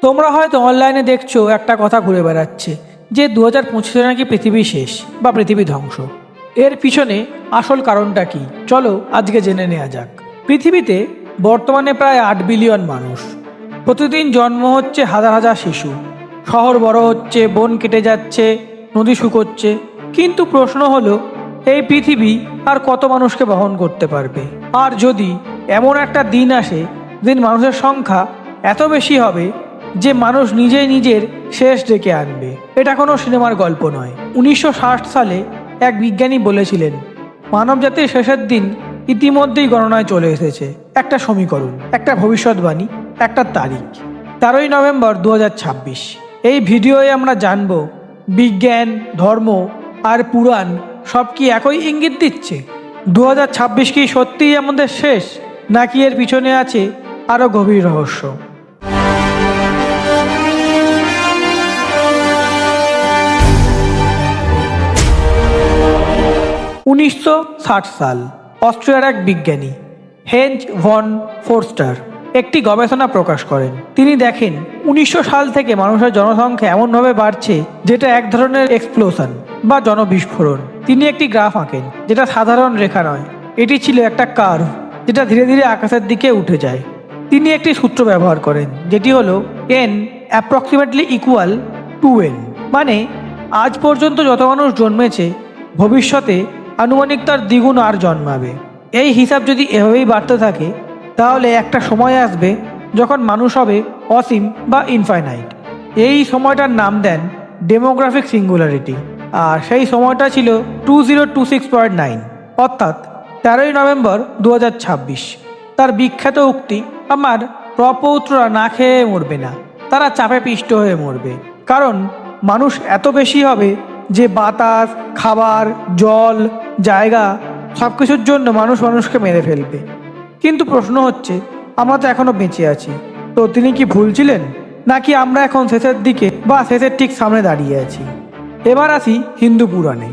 তোমরা হয়তো অনলাইনে দেখছ, একটা কথা ঘুরে বেড়াচ্ছে, যে দু হাজার পঁচিশে নাকি পৃথিবী শেষ বা পৃথিবী ধ্বংস। এর পিছনে আসল কারণটা কি? চলো আজকে জেনে নেওয়া যাক। পৃথিবীতে বর্তমানে প্রায় আট বিলিয়ন মানুষ। প্রতিদিন জন্ম হচ্ছে হাজার হাজার শিশু। শহর বড় হচ্ছে, বন কেটে যাচ্ছে, নদী শুকোচ্ছে। কিন্তু প্রশ্ন হলো, এই পৃথিবী আর কত মানুষকে বহন করতে পারবে? আর যদি এমন একটা দিন আসে দিন মানুষের সংখ্যা এত বেশি হবে যে মানুষ নিজেই নিজের শেষ ডেকে আনবে। এটা কোনো সিনেমার গল্প নয়। উনিশশো সালে এক বিজ্ঞানী বলেছিলেন, মানবজাতির শেষের দিন ইতিমধ্যেই গণনায় চলে এসেছে একটা সমীকরণ, একটা ভবিষ্যৎবাণী, একটা তারিখ। তেরোই নভেম্বর দু হাজার ছাব্বিশ। এই ভিডিওয়ে আমরা জানব, বিজ্ঞান, ধর্ম আর পুরাণ সব কি একই ইঙ্গিত দিচ্ছে? দু হাজার ছাব্বিশ কি সত্যিই আমাদের শেষ, নাকি এর পিছনে আছে আরও গভীর রহস্য? উনিশশো ষাট সাল, অস্ট্রিয়ার এক বিজ্ঞানী, হেঞ্জ ভন ফোরস্টার, একটি গবেষণা প্রকাশ করেন। তিনি দেখেন, উনিশশো সাল থেকে মানুষের জনসংখ্যা এমনভাবে বাড়ছে যেটা এক ধরনের এক্সপ্লোশন বা জনবিস্ফোরণ। তিনি একটি গ্রাফ আঁকেন, যেটা সাধারণ রেখা নয়, এটি ছিল একটা কার্ভ যেটা ধীরে ধীরে আকাশের দিকে উঠে যায়। তিনি একটি সূত্র ব্যবহার করেন, যেটি হলো N approximately equal to N মানে আজ পর্যন্ত যত মানুষ জন্মেছে, ভবিষ্যতে আনুমানিক তার দ্বিগুণ আর জন্মাবে। এই হিসাব যদি এভাবেই বাড়তে থাকে, তাহলে একটা সময় আসবে যখন মানুষ হবে অসীম বা ইনফাইনাইট এই সময়টার নাম দেন ডেমোগ্রাফিক সিঙ্গুলারিটি আর সেই সময়টা ছিল two zero two six point nine অর্থাৎ তেরোই নভেম্বর দু হাজার ছাব্বিশ। তার বিখ্যাত উক্তি, আমার প্রপৌত্ররা না খেয়ে মরবে না, তারা চাপে পিষ্ট হয়ে মরবে। কারণ মানুষ এত বেশি হবে যে বাতাস, খাবার, জল, জায়গা সব কিছুর জন্য মানুষ মানুষকে মেরে ফেলবে। কিন্তু প্রশ্ন হচ্ছে, আমরা তো এখনও বেঁচে আছি। তো তিনি কি ভুল ছিলেন? নাকি আমরা এখন শেষের দিকে বা শেষের ঠিক সামনে দাঁড়িয়ে আছি? এবার আসি হিন্দু পুরাণে।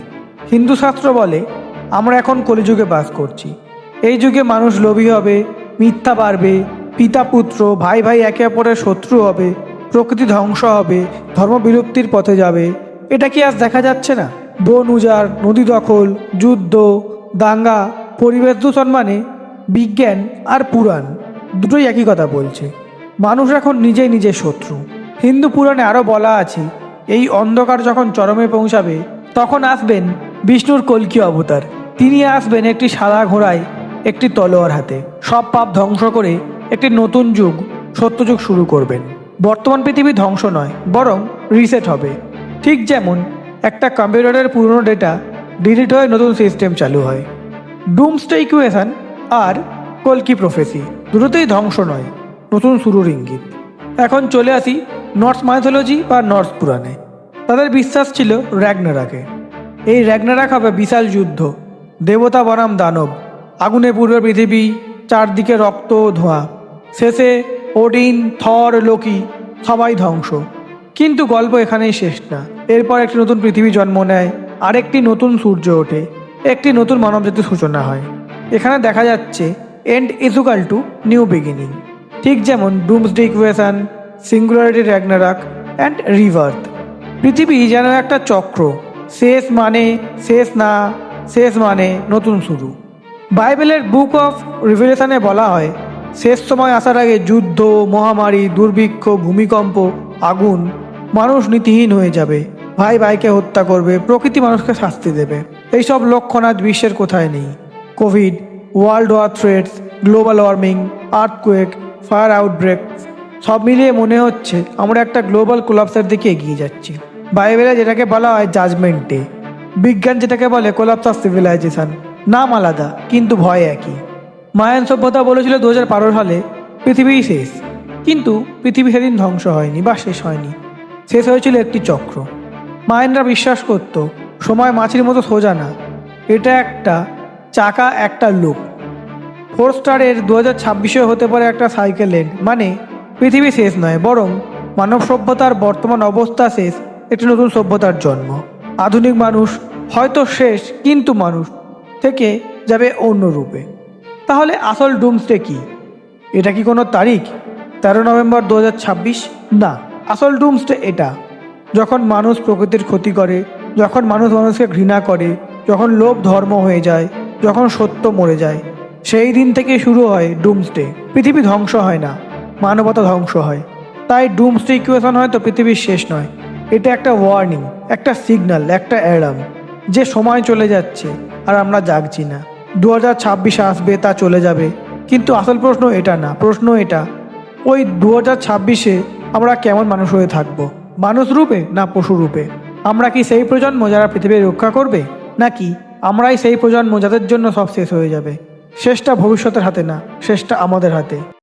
হিন্দু শাস্ত্র বলে, আমরা এখন কলিযুগে বাস করছি। এই যুগে মানুষ লোভী হবে, মিথ্যা বাড়বে পিতা পুত্র, ভাই ভাই একে অপরের শত্রু হবে, প্রকৃতি ধ্বংস হবে ধর্ম বিলুপ্তির পথে যাবে। এটা কি আজ দেখা যাচ্ছে না? বন উজাড় নদী দখল, যুদ্ধ, দাঙ্গা, পরিবেশ দূষণ মানে বিজ্ঞান আর পুরাণ। দুটোই একই কথা বলছে। মানুষ এখন নিজেই নিজের শত্রু। হিন্দু পুরাণে আরও বলা আছে, এই অন্ধকার যখন চরমে পৌঁছাবে, তখন আসবেন বিষ্ণুর কল্কি অবতার। তিনি আসবেন একটি সাদা ঘোড়ায়, একটি তলোয়ার হাতে। সব পাপ ধ্বংস করে একটি নতুন যুগ, সত্যযুগ শুরু করবেন। বর্তমান পৃথিবী ধ্বংস নয়, বরং রিসেট হবে। ঠিক যেমন একটা কম্পিউটারের পুরনো ডেটা ডিলিট হয়ে নতুন সিস্টেম চালু হয়। ডুমসটে ইকুয়েশন আর কলকি প্রফেসি দুটোতেই ধ্বংস নয়, নতুন শুরুর ইঙ্গিত। এখন চলে আসি নর্স মাইথোলজি বা নর্স পুরাণে। তাদের বিশ্বাস ছিল র্যাগনারাকে এই র্যাগনারাক হবে বিশাল যুদ্ধ। দেবতা বনাম দানব। আগুনে পূর্বে পৃথিবী, চারদিকে রক্ত, ধোঁয়া। শেষে ওডিন থর লোকি সবাই ধ্বংস। কিন্তু গল্প এখানেই শেষ না। এরপর একটি নতুন পৃথিবী জন্ম নেয়, আরেকটি নতুন সূর্য ওঠে, একটি নতুন মানবজাতির সূচনা হয়। এখানে দেখা যাচ্ছে end equal to new beginning ঠিক যেমন doomsday equation singularity Ragnarok and rebirth পৃথিবী যেন একটা চক্র, শেষ মানে শেষ না, শেষ মানে নতুন শুরু। বাইবেলের বুক অফ রিভেলেশনে বলা হয়, শেষ সময় আসার আগে যুদ্ধ, মহামারী, দুর্ভিক্ষ, ভূমিকম্প, আগুন, মানুষ নীতিহীন হয়ে যাবে। ভাই ভাইকে হত্যা করবে, প্রকৃতি মানুষকে শাস্তি দেবে। এইসব লক্ষণ আজ বিশ্বের কোথায় নেই? COVID, world war threats, global warming, earthquake, fire outbreak, সব মিলিয়ে মনে হচ্ছে আমরা একটা গ্লোবাল কোলাপসের দিকে এগিয়ে যাচ্ছি। বাইবেলে যেটাকে বলা হয় জাজমেন্ট ডে, বিজ্ঞান যেটাকে বলে কোলাপস অফ সিভিলাইজেশন, নাম আলাদা, কিন্তু ভয় একই। মায়ান সভ্যতা বলেছিল দু হাজার বারো সালে, পৃথিবী শেষ। কিন্তু পৃথিবী সেদিন ধ্বংস হয়নি বা শেষ হয়নি। শেষ হয়েছিল একটি চক্র। মায়ানরা বিশ্বাস করত, সময় মাছির মতো সোজা না। এটা একটা চাকা, একটা লুপ। ফোর স্টারের দু হাজার ছাব্বিশে হতে পারে একটা সাইকেল এন্ড মানে পৃথিবী শেষ নয়, বরং মানব সভ্যতার বর্তমান অবস্থা শেষ, একটি নতুন সভ্যতার জন্ম। আধুনিক মানুষ হয়তো শেষ, কিন্তু মানুষ থেকে যাবে অন্য রূপে। তাহলে আসল ডুমসডে কি? এটা কি কোনো তারিখ? তেরো নভেম্বর দু হাজার ছাব্বিশ? না, আসল ডুমসডে এটা। যখন মানুষ প্রকৃতির ক্ষতি করে, যখন মানুষ মানুষকে ঘৃণা করে, যখন লোভ ধর্ম হয়ে যায়, যখন সত্য মরে যায়, সেই দিন থেকে শুরু হয় ডুমসডে পৃথিবী ধ্বংস হয় না, মানবতা ধ্বংস হয়। তাই ডুমসডে ইকুয়েশন হয়তো পৃথিবীর শেষ নয়। এটা একটা ওয়ার্নিং একটা সিগন্যাল একটা অ্যালার্ম যে সময় চলে যাচ্ছে আর আমরা জাগছি না। দু হাজার ছাব্বিশে আসবে, তা চলে যাবে। কিন্তু আসল প্রশ্ন এটা না, প্রশ্ন এটা। ওই দু হাজার ছাব্বিশে আমরা কেমন মানুষ হয়ে থাকব? মানুষ রূপে না পশু রূপে? আমরা কি সেই প্রজন্ম যারা পৃথিবী রক্ষা করবে? নাকি আমরাই সেই প্রজন্ম যাদের জন্য সব শেষ হয়ে যাবে? শেষটা ভবিষ্যতের হাতে না, শেষটা আমাদের হাতে।